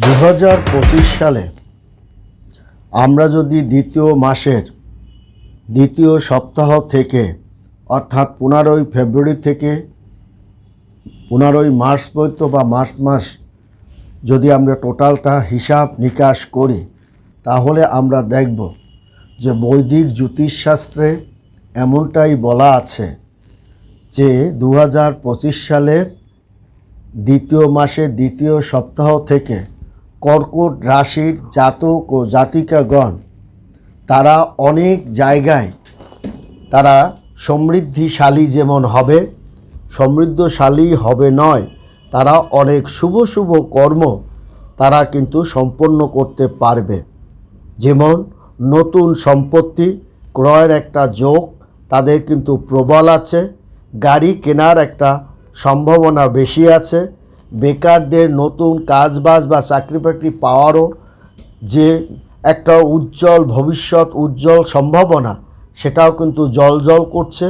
দু হাজার পঁচিশ সালে আমরা যদি দ্বিতীয় মাসের দ্বিতীয় সপ্তাহ থেকে, অর্থাৎ পনেরোই ফেব্রুয়ারি থেকে পনেরোই মার্চ পর্যন্ত বা মার্চ মাস যদি আমরা টোটালটা হিসাব নিকাশ করি, তাহলে আমরা দেখব যে বৈদিক জ্যোতিষশাস্ত্রে এমনটাই বলা আছে যে দু হাজার পঁচিশ সালের দ্বিতীয় মাসের দ্বিতীয় সপ্তাহ থেকে কর্কট রাশির জাতক ও জাতিকাগণ, তারা অনেক জায়গায় তারা সমৃদ্ধিশালী যেমন হবে, সমৃদ্ধশালী হবে নয়, তারা অনেক শুভ শুভ কর্ম তারা কিন্তু সম্পন্ন করতে পারবে। যেমন নতুন সম্পত্তি, ক্রয়ের একটা যোগ, তাদের কিন্তু প্রবল আছে, গাড়ি কেনার একটা সম্ভাবনা বেশি আছে বেকারদের নতুন কাজবাজ বা চাকরি বাকরি পাওয়ারও যে একটা উজ্জ্বল ভবিষ্যৎ, উজ্জ্বল সম্ভাবনা, সেটাও কিন্তু জল জল করছে।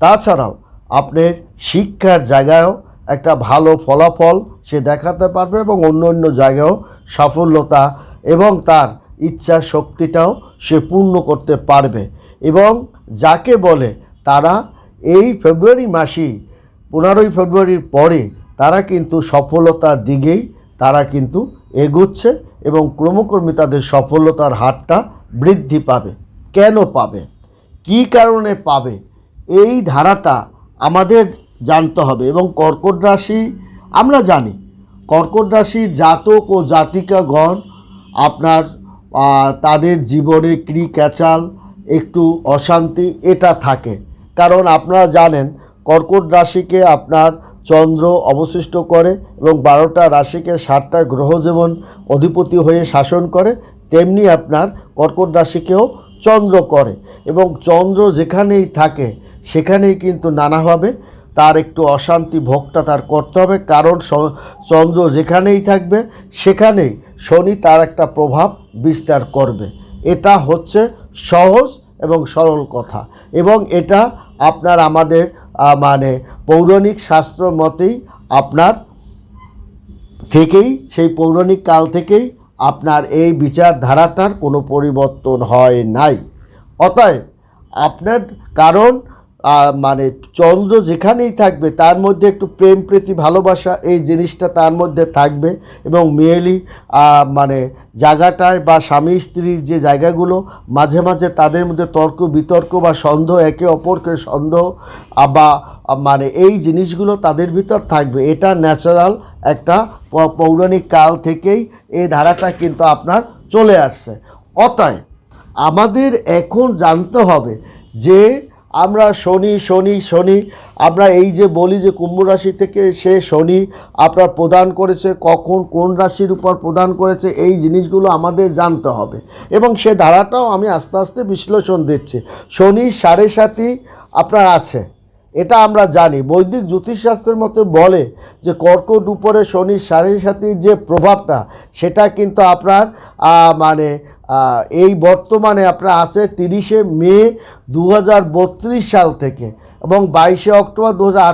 তাছাড়াও আপনার শিক্ষার জায়গায়ও একটা ভালো ফলাফল সে দেখাতে পারবে এবং অন্য অন্য জায়গায়ও সাফল্যতা এবং তার ইচ্ছা শক্তিটাও সে পূর্ণ করতে পারবে। এবং যাকে বলে তারা এই ফেব্রুয়ারি মাসেই, পনেরোই ফেব্রুয়ারির পরে তারা কিন্তু সফলতার দিকেই তারা কিন্তু এগোচ্ছে এবং ক্রমক্রমে তাদের সফলতার হারটা বৃদ্ধি পাবে। কেন পাবে? কী কারণে পাবে? এই ধারাটা আমাদের জানতে হবে এবং কর্কট রাশি, আমরা জানি কর্কট রাশির জাতক ও জাতিকাগণ আপনার তাদের জীবনে ক্রি ক্যাচাল একটু অশান্তি, এটা থাকে। কারণ আপনারা জানেন কর্কট রাশিকে আপনার চন্দ্র অবশিষ্ট করে এবং বারোটা রাশিকে সাতটা গ্রহ যেমন অধিপতি হয়ে শাসন করে, তেমনি আপনার কর্কট রাশিকেও চন্দ্র করে এবং চন্দ্র যেখানেই থাকে, সেখানেই কিন্তু নানাভাবে তার একটু অশান্তি ভোগটা তার করতে হবে। কারণ চন্দ্র যেখানেই থাকবে, সেখানেই শনি তার একটা প্রভাব বিস্তার করবে। এটা হচ্ছে সহজ এবং সরল কথা এবং এটা আপনার আমাদের মানে পৌরাণিক শাস্ত্র মতেই আপনার থেকেই, সেই পৌরাণিক কাল থেকেই আপনার এই বিচারধারাটার কোনো পরিবর্তন হয় নাই। অতএব আপনার কারণ মানে চন্দ্র যেখানেই থাকবে, তার মধ্যে একটু প্রেম, প্রীতি, ভালোবাসা, এই জিনিসটা তার মধ্যে থাকবে। এবং মেয়েলি মানে জায়গাটায় বা স্বামী, স্ত্রীর যে জায়গাগুলো, মাঝে মাঝে তাদের মধ্যে তর্ক, বিতর্ক বা সন্দেহ, একে অপরকে সন্দেহ বা মানে এই জিনিসগুলো তাদের ভিতর থাকবে। এটা ন্যাচারাল একটা পৌরাণিক কাল থেকেই এই ধারাটা কিন্তু আপনার চলে আসছে। অতএব আমাদের এখন জানতে হবে যে আমরা শনি শনি শনি। আমরা এই যে বলি যে কুম্ভ রাশি থেকে সে শনি, আপনার প্রদান করেছে, কখন কোন রাশির উপর প্রদান করেছে, এই জিনিসগুলো আমাদের জানতে হবে। এবং সে ধারাটাও আমি আস্তে আস্তে বিশ্লেষণ দিচ্ছি। শনি সাড়ে সাতই আপনার আছে। এটা আমরা জানি। বৈদিক জ্যোতিষশাস্ত্রের মতে বলে যে কর্কট উপরে শনির সাড়ে সাতির যে প্রভাবটা, সেটা কিন্তু আপনার মানে এই বর্তমানে আপনার আছে তিরিশে মে দু হাজার বত্রিশ সাল থেকে এবং বাইশে অক্টোবর দু হাজার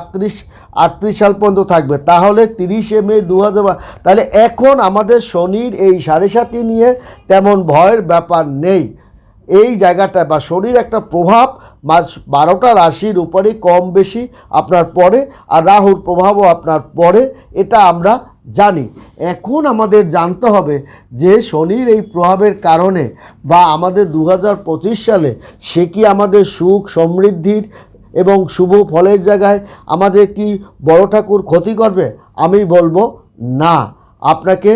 সাল পর্যন্ত থাকবে। তাহলে তিরিশে মে দু হাজার তাহলে এখন আমাদের শনির এই সাড়ে সাতি নিয়ে তেমন ভয়ের ব্যাপার নেই। এই জায়গাটা বা শরীর একটা প্রভাব বারোটা রাশির উপরে কম বেশি আপনার পড়ে আর রাহুর প্রভাবও আপনার পড়ে এটা আমরা জানি। এখন আমাদের জানতে হবে যে শনির এই প্রভাবের কারণে বা আমাদের দু হাজার পঁচিশ সালে সে কি আমাদের সুখ সমৃদ্ধির এবং শুভ ফলের জায়গায় আমাদের কি বড় ঠাকুর ক্ষতি করবে? আমি বলব না। আপনাকে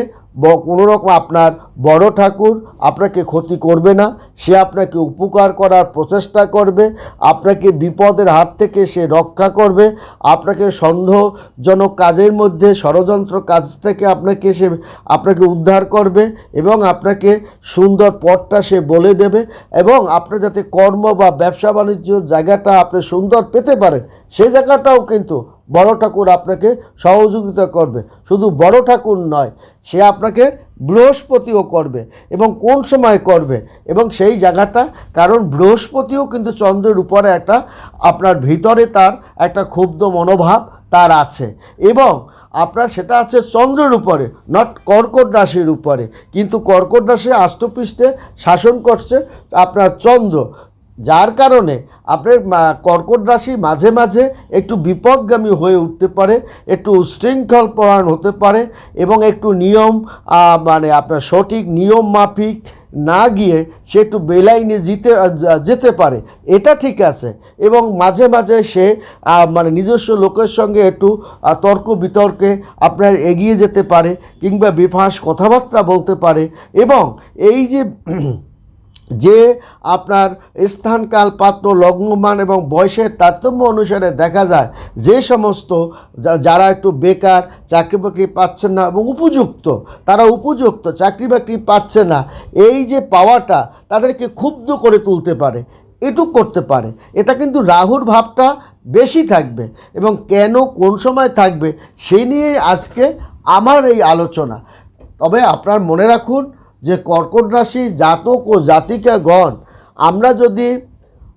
কোনো রকম আপনার বড় ঠাকুর আপনাকে ক্ষতি করবে না, সে আপনাকে উপকার করার প্রচেষ্টা করবে, আপনাকে বিপদের হাত থেকে সে রক্ষা করবে, আপনাকে সন্দেহজনক কাজের মধ্যে, ষড়যন্ত্র কাজ থেকে আপনাকে সে, আপনাকে উদ্ধার করবে এবং আপনাকে সুন্দর পথটা সে বলে দেবে এবং আপনার যাতে কর্ম বা ব্যবসা বাণিজ্যর জায়গাটা আপনি সুন্দর পেতে পারেন সেই জায়গাটাও কিন্তু বড় ঠাকুর আপনাকে সহযোগিতা করবে। শুধু বড় ঠাকুর নয়, সে আপনাকে বৃহস্পতিও করবে এবং কোন সময় করবে এবং সেই জায়গাটা, কারণ বৃহস্পতিও কিন্তু চন্দ্রের উপরে একটা, আপনার ভিতরে তার একটা ক্ষুব্ধ মনোভাব তার আছে এবং আপনার সেটা আছে চন্দ্রের উপরে নট কর্কট রাশির উপরে। কিন্তু কর্কট রাশি আষ্টপৃষ্ঠে শাসন করছে আপনার চন্দ্র। যার কারণে আপনার কর্কট রাশি মাঝে মাঝে একটু বিপদগামী হয়ে উঠতে পারে, একটু উশৃঙ্খল পরায়ণ হতে পারে এবং একটু নিয়ম মানে আপনার সঠিক নিয়ম মাফিক না গিয়ে সে একটু বেলাইনে জিতে যেতে পারে, এটা ঠিক আছে। এবং মাঝে মাঝে সে মানে নিজস্ব লোকের সঙ্গে একটু তর্ক বিতর্কে আপনার এগিয়ে যেতে পারে কিংবা বিফাস কথাবার্তা বলতে পারে এবং এই যে যে আপনার স্থানকাল, পাত্র, লগ্নমান এবং বয়সের তারতম্য অনুসারে দেখা যায় যে সমস্ত যারা একটু বেকার, চাকরি বাকরি পাচ্ছে না এবং উপযুক্ত, তারা উপযুক্ত, চাকরি বাকরি পাচ্ছে না, এই যে পাওয়াটা তাদেরকে ক্ষুব্ধ করে তুলতে পারে, এটুক করতে পারে। এটা কিন্তু রাহুর ভাবটা বেশি থাকবে এবং কেন, কোন সময় থাকবে, সেই নিয়ে আজকে আমার এই আলোচনা। তবে আপনার মনে রাখুন যে কর্কট রাশির জাতক ও জাতিকাগণ আমরা যদি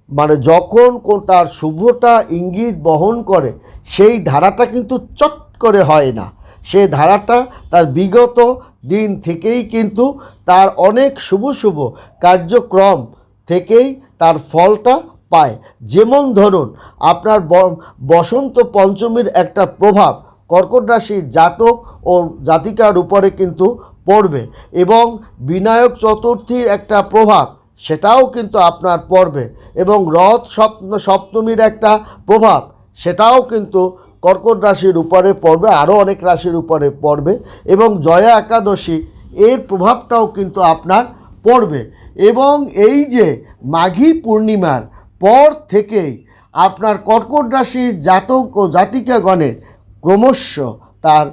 মানে যখন তার শুভটা ইঙ্গিত বহন করে, সেই ধারাটা কিন্তু চট করে হয় না। সেই ধারাটা তার বিগত দিন থেকেই কিন্তু তার অনেক শুভ শুভ কার্যক্রম থেকেই তার ফলটা পায়। যেমন ধরুন, আপনার বসন্ত পঞ্চমীর একটা প্রভাব কর্কট রাশির জাতক ও জাতিকার উপরে কিন্তু পড়বে এবং বিনায়ক চতুর্থীর একটা প্রভাব সেটাও কিন্তু আপনার পড়বে এবং রথ সপ্ত সপ্তমীর একটা প্রভাব সেটাও কিন্তু কর্কট রাশির উপরে পড়বে, আরও অনেক রাশির উপরে পড়বে এবং জয়া একাদশী এর প্রভাবটাও কিন্তু আপনার পড়বে এবং এই যে মাঘী পূর্ণিমার পর থেকেই আপনার কর্কট রাশির জাতক ও জাতিকাগণের ক্রমশ তার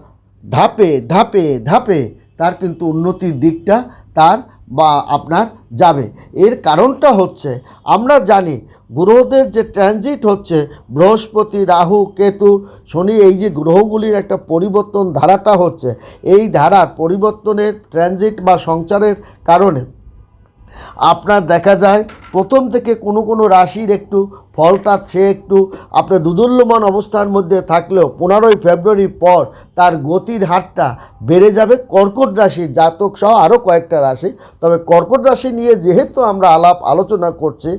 ধাপে ধাপে ধাপে তার কিন্তু উন্নতির দিকটা তার বা আপনার যাবে। এর কারণটা হচ্ছে, আমরা জানি গ্রহদের যে ট্রানজিট হচ্ছে, বৃহস্পতি, রাহু, কেতু, শনি, এই যে গ্রহগুলির একটা পরিবর্তন ধারাটা হচ্ছে, এই ধারার পরিবর্তনের ট্রানজিট বা সঞ্চারের কারণে। আপনার দেখা যায়, প্রথম থেকে কোনো কোনো রাশির একটু ফলটা সে একটু আপনার দুদুল্যমান অবস্থার মধ্যে থাকলেও পনেরোই ফেব্রুয়ারির পর তার গতির হারটা বেড়ে যাবে। কর্কট রাশির জাতক সহ আরও কয়েকটা রাশি। তবে কর্কট রাশি নিয়ে যেহেতু আমরা আলাপ আলোচনা করছি,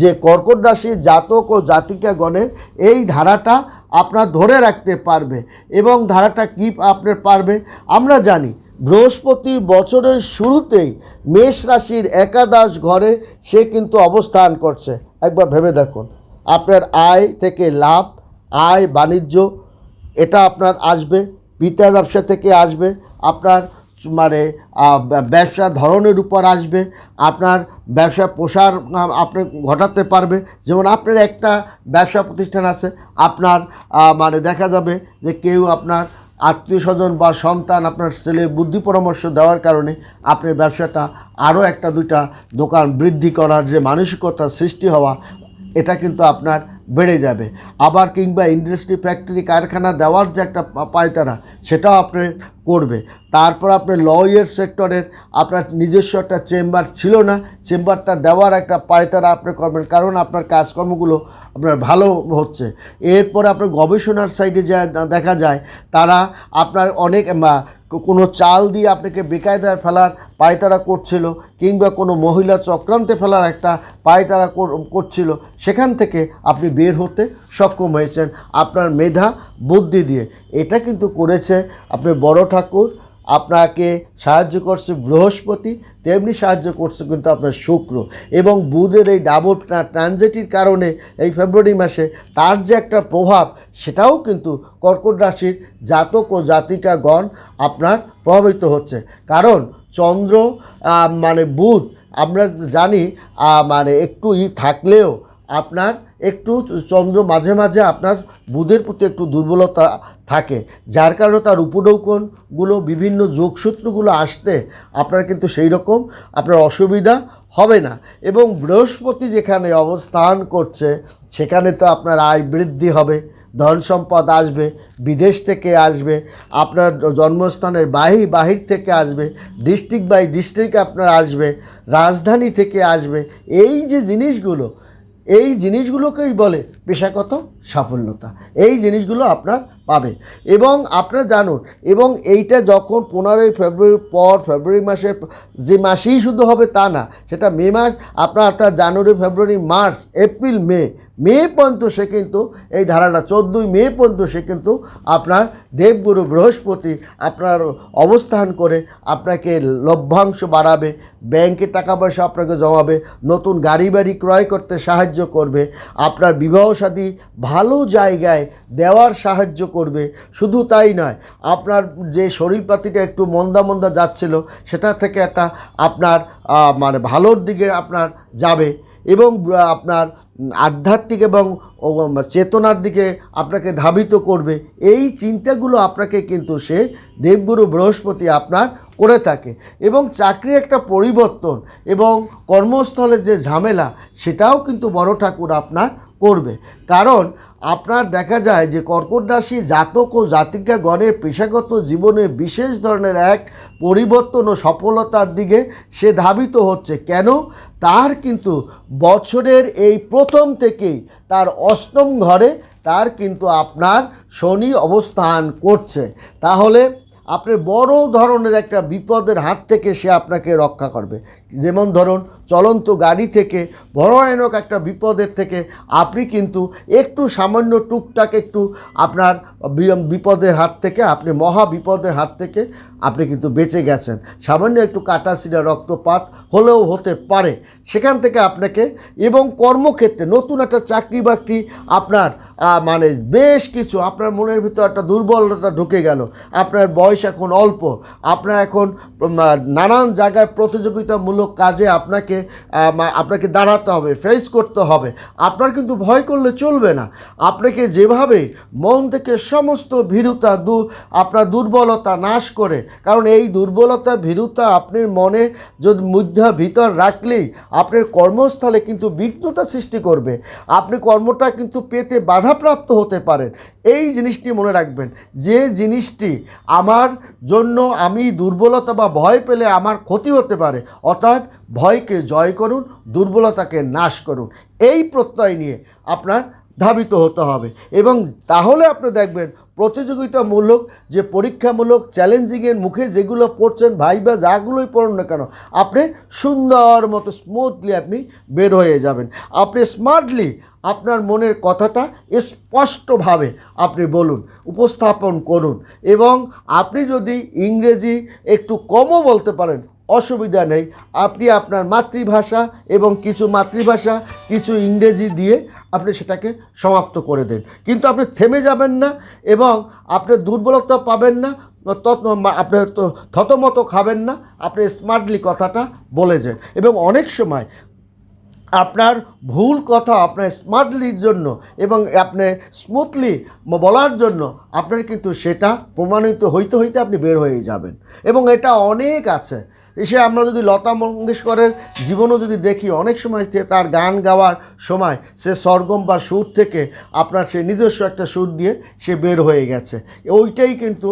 যে কর্কট রাশির জাতক ও জাতিকাগণের এই ধারাটা আপনার ধরে রাখতে পারবে এবং ধারাটা কী আপনার পারবে? আমরা জানি, বৃহস্পতি বছরের শুরুতেই মেষ রাশির একাদশ ঘরে সে কিন্তু অবস্থান করছে। একবার ভেবে দেখুন। আপনার আয় থেকে লাভ, আয় বাণিজ্য, এটা আপনার আসবে পিতার ব্যবসা থেকে আসবে, আপনার মানে ব্যবসা ধরনের উপর আসবে, আপনার ব্যবসা প্রসার আপনি ঘটাতে পারবে। যেমন আপনার একটা ব্যবসা প্রতিষ্ঠান আছে, আপনার মানে দেখা যাবে যে কেউ আপনার আত্মীয় স্বজন বা সন্তান আপনার ছেলে বুদ্ধি পরামর্শ দেওয়ার কারণে আপনার ব্যবসাটা আরও একটা দুইটা দোকান বৃদ্ধি করার যে মানসিকতা সৃষ্টি হওয়া এটা কিন্তু আপনার বেড়ে যাবে। আবার কিংবা ইন্ডাস্ট্রি ফ্যাক্টরি কারখানা দেওয়ার যে একটা পায়তারা, সেটাও আপনি করবে। তারপর আপনার লয়ের সেক্টরের আপনার নিজস্ব একটা চেম্বার ছিল না চেম্বারটা দেওয়ার একটা পায়তারা আপনি করবেন। কারণ আপনার কাজকর্মগুলো আপনার ভালো হচ্ছে। এরপরে আপনার গবেষণার সাইডে যা দেখা যায়, তারা আপনার অনেক কোনো চাল দিয়ে আপনাকে বেকায়দায় ফেলার পায়তারা করছিল, কিংবা কোনো মহিলা চক্রান্তে ফেলার একটা পায়তারা কর- করছিল, সেখান থেকে আপনি বের হতে সক্ষম হয়েছেন আপনার মেধা, বুদ্ধি দিয়ে। এটা কিন্তু করেছে আপনার বড় ঠাকুর আপনাকে সাহায্য করছে বৃহস্পতি, তেমনি সাহায্য করছে কিন্তু আপনার শুক্র। এবং বুধের এই ডাবল ট্রানজিটির কারণে এই ফেব্রুয়ারি মাসে তার যে একটা প্রভাব, সেটাও কিন্তু কর্কট রাশির জাতক ও জাতিকাগণ আপনার প্রভাবিত হচ্ছে। কারণ চন্দ্র মানে বুধ, আমরা জানি মানে একটু থাকলেও আপনার একটু চন্দ্র মাঝে মাঝে আপনার বুধের প্রতি একটু দুর্বলতা থাকে। যার কারণে তার উপডৌকনগুলো বিভিন্ন যোগসূত্রগুলো আসতে আপনার কিন্তু সেই রকম আপনার অসুবিধা হবে না। এবং বৃহস্পতি যেখানে অবস্থান করছে, সেখানে তো আপনার আয় বৃদ্ধি হবে, ধন সম্পদ আসবে, বিদেশ থেকে আসবে, আপনার জন্মস্থানের বাহি, বাহির থেকে আসবে, ডিস্ট্রিক্ট বাই ডিস্ট্রিক্ট আপনার আসবে, রাজধানী থেকে আসবে। এই যে জিনিসগুলো এই জিনিসগুলোকেই বলে পেশাগত সাফল্যতা। এই জিনিসগুলো আপনার পাবে। এবং আপনারা জানুন, এবং এইটা যখন পনেরোই ফেব্রুয়ারির পর, ফেব্রুয়ারি মাসের যে মাসেই শুধু হবে তা না, সেটা মে মাস, আপনার অর্থাৎ জানুয়ারি, ফেব্রুয়ারি, মার্চ, এপ্রিল, মে মে পর্যন্ত সে কিন্তু এই ধারাটা, চোদ্দোই মে পর্যন্ত সে কিন্তু আপনার দেবগুরু বৃহস্পতি আপনার অবস্থান করে আপনাকে লভ্যাংশ বাড়াবে, ব্যাংকে টাকা পয়সা আপনাকে জমাবে, নতুন গাড়ি বাড়ি ক্রয় করতে সাহায্য করবে, আপনার বিবাহ সাথী ভালো জায়গায় দেওয়ার সাহায্য করবে। শুধু তাই নয়, আপনার যে শরীরপাতিটা একটু মন্দা মন্দা যাচ্ছিল, সেটা থেকে একটা আপনার মানে ভালোর দিকে আপনার যাবে এবং আপনার আধ্যাত্মিক এবং চেতনার দিকে আপনাকে ধাবিত করবে। এই চিন্তাগুলো আপনাকে কিন্তু সে দেবগুরু বৃহস্পতি আপনার করে থাকে এবং চাকরির একটা পরিবর্তন এবং কর্মস্থলের যে ঝামেলা, সেটাও কিন্তু বড় ঠাকুর আপনার করবে। কারণ আপনার দেখা যায় যে কর্কট রাশি জাতক ও জাতিকা গণের পেশাগত জীবনে বিশেষ ধরনের এক পরিবর্তন ও সফলতার দিকে সে ধাবিত হচ্ছে। কেন? তার কিন্তু বছরের এই প্রথম থেকেই তার অষ্টম ঘরে তার কিন্তু আপনার শনি অবস্থান করছে। তাহলে আপনার বড় ধরনের একটা বিপদের হাত থেকে সে আপনাকে রক্ষা করবে। যেমন ধরুন, চলন্ত গাড়ি থেকে, ভয়ানক একটা বিপদের থেকে আপনি কিন্তু একটু সামান্য টুকটাক একটু আপনার বিপদের হাত থেকে, আপনি মহা বিপদের হাত থেকে আপনি কিন্তু বেঁচে গেছেন। সামান্য একটু কাটা সিরা রক্তপাত হলেও হতে পারে। সেখান থেকে আপনাকে এবং কর্মক্ষেত্রে নতুন একটা চাকরি বাকরি আপনার মানে বেশ কিছু আপনার মনের ভিতর একটা দুর্বলতা ঢুকে গেল। আপনার বয়স এখন অল্প। আপনার এখন নানান জায়গায় প্রতিযোগিতামূলক কাজে আপনাকে আপনাকে দাঁড়াতে হবে ফেস করতে হবে। আপনার কিন্তু ভয় করলে চলবে না। আপনাকে যেভাবে মন থেকে সমস্ত ভীরুতা দু, আপনার দুর্বলতা নাশ করে, কারণ এই দুর্বলতা, ভীরুতা আপনার মনে যদি মুদ্রা ভিতর রাখলেই আপনার কর্মস্থলে কিন্তু বিঘ্নতা সৃষ্টি করবে। আপনি কর্মটা কিন্তু পেতে বাধাপ্রাপ্ত হতে পারেন। এই জিনিসটি মনে রাখবেন, যে জিনিসটি আমার জন্য আমি দুর্বলতা বা ভয় পেলে আমার ক্ষতি হতে পারে অতএব ভয়কে জয় করুন, দুর্বলতাকে নাশ করুন। এই প্রত্যয় নিয়ে আপনার ধাবিত হতে হবে। এবং তাহলে আপনি দেখবেন প্রতিযোগিতামূলক, যে পরীক্ষামূলক, চ্যালেঞ্জিংয়ের মুখে যেগুলো পড়ছেন, ভাই বা যাগুলোই পড়ুন না কেন, আপনি সুন্দর মতো স্মুথলি আপনি বের হয়ে যাবেন। আপনি স্মার্টলি আপনার মনের কথাটা স্পষ্টভাবে আপনি বলুন, উপস্থাপন করুন। এবং আপনি যদি ইংরেজি একটু কমও বলতে পারেন অসুবিধা নেই। আপনি আপনার মাতৃভাষা এবং কিছু মাতৃভাষা, কিছু ইংরেজি দিয়ে আপনি সেটাকে সমাপ্ত করে দেন। কিন্তু আপনি থেমে যাবেন না এবং আপনি দুর্বলতা পাবেন না আপনি থতমত খাবেন না, আপনি স্মার্টলি কথাটা বলে যান। এবং অনেক সময় আপনার ভুল কথা আপনার স্মার্টলির জন্য এবং আপনি স্মুথলি বলার জন্য আপনার কিন্তু সেটা প্রমাণিত হইতে হইতে আপনি বের হয়ে যাবেন। এবং এটা অনেক আছে। এসে আমরা যদি লতা মঙ্গেশকরের জীবনও যদি দেখি, অনেক সময় সে তার গান গাওয়ার সময় সে সরগম বা সুর থেকে আপনার সে নিজস্ব একটা সুর দিয়ে সে বের হয়ে গেছে। ওইটাই কিন্তু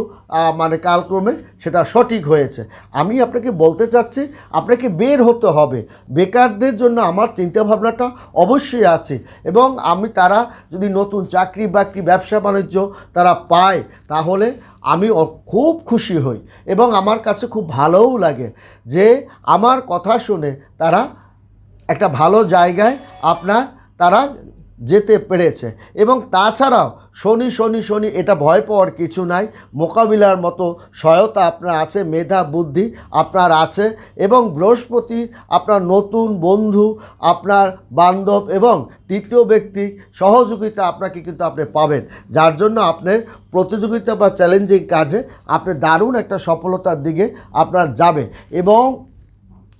মানে কালক্রমে সেটা সঠিক হয়েছে। আমি আপনাকে বলতে চাচ্ছি, আপনাকে বের হতে হবে। বেকারদের জন্য আমার চিন্তাভাবনাটা অবশ্যই আছে এবং আমি তারা যদি নতুন চাকরি বাকরি ব্যবসা বাণিজ্য তারা পায়, তাহলে আমি খুব খুশি হই এবং আমার কাছে খুব ভালোও লাগে যে আমার কথা শুনে তারা একটা ভালো জায়গায় আপনার, তারা যেতে পেরেছে। এবং তাছাড়াও শনি শনি শনি, এটা ভয় পাওয়ার কিছু নাই। মোকাবিলার মতো সহায়তা আপনার আছে, মেধা, বুদ্ধি আপনার আছে। এবং বৃহস্পতি আপনার নতুন বন্ধু, আপনার বান্ধব এবং তৃতীয় ব্যক্তি সহযোগিতা আপনাকে কিন্তু আপনি পাবেন। যার জন্য আপনার প্রতিযোগিতা বা চ্যালেঞ্জিং কাজে আপনি দারুণ একটা সফলতার দিকে আপনার যাবে। এবং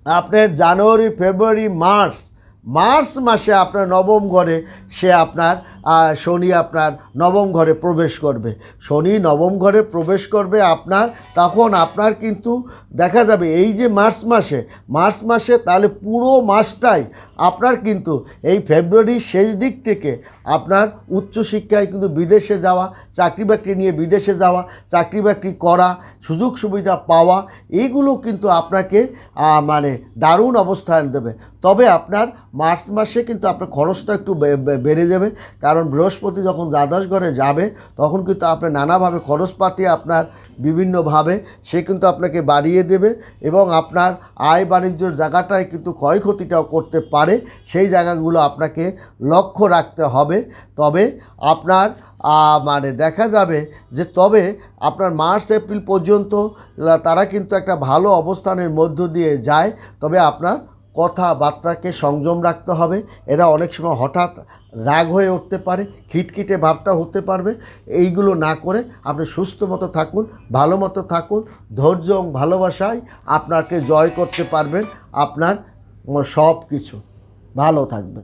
আপনার জানুয়ারি, ফেব্রুয়ারি, মার্চ মার্চ মাসে আপনার নবম ঘরে সে আপনার শনি আপনার নবম ঘরে প্রবেশ করবে। শনি নবম ঘরে প্রবেশ করবে আপনার, তখন আপনার কিন্তু দেখা যাবে এই যে মার্চ মাসে মার্চ মাসে তাহলে পুরো মাসটাই আপনার কিন্তু এই ফেব্রুয়ারির শেষ দিক থেকে আপনার উচ্চশিক্ষায় কিন্তু বিদেশে যাওয়া, চাকরি বাকরি নিয়ে বিদেশে যাওয়া, চাকরি বাকরি করা, সুযোগ সুবিধা পাওয়া এইগুলো কিন্তু আপনাকে মানে দারুণ অবস্থান দেবে। তবে আপনার মার্চ মাসে কিন্তু আপনার খরচটা একটু বেড়ে যাবে। কারণ বৃহস্পতি যখন দ্বাদশ ঘরে যাবে, তখন কিন্তু আপনার নানাভাবে খরচপাতি আপনার বিভিন্নভাবে, সে কিন্তু আপনাকে বাড়িয়ে দেবে এবং আপনার আয় বাণিজ্যর জায়গাটায় কিন্তু ক্ষয়ক্ষতিটাও করতে পারে। সেই জায়গাগুলো আপনাকে লক্ষ্য রাখতে হবে। তবে আপনার মানে দেখা যাবে যে তবে আপনার মার্চ, এপ্রিল পর্যন্ত তারা কিন্তু একটা ভালো অবস্থানের মধ্য দিয়ে যায়। তবে আপনার কথাবার্তাকে সংযম রাখতে হবে। এরা অনেক সময় হঠাৎ রাগ হয়ে উঠতে পারে, খিটখিটে ভাবটা হতে পারবে। এইগুলো না করে আপনি সুস্থ মতো থাকুন, ভালো মতো থাকুন, ধৈর্য এবং ভালোবাসায় আপনাকে জয় করতে পারবেন আপনার সব কিছু ভালো থাকবে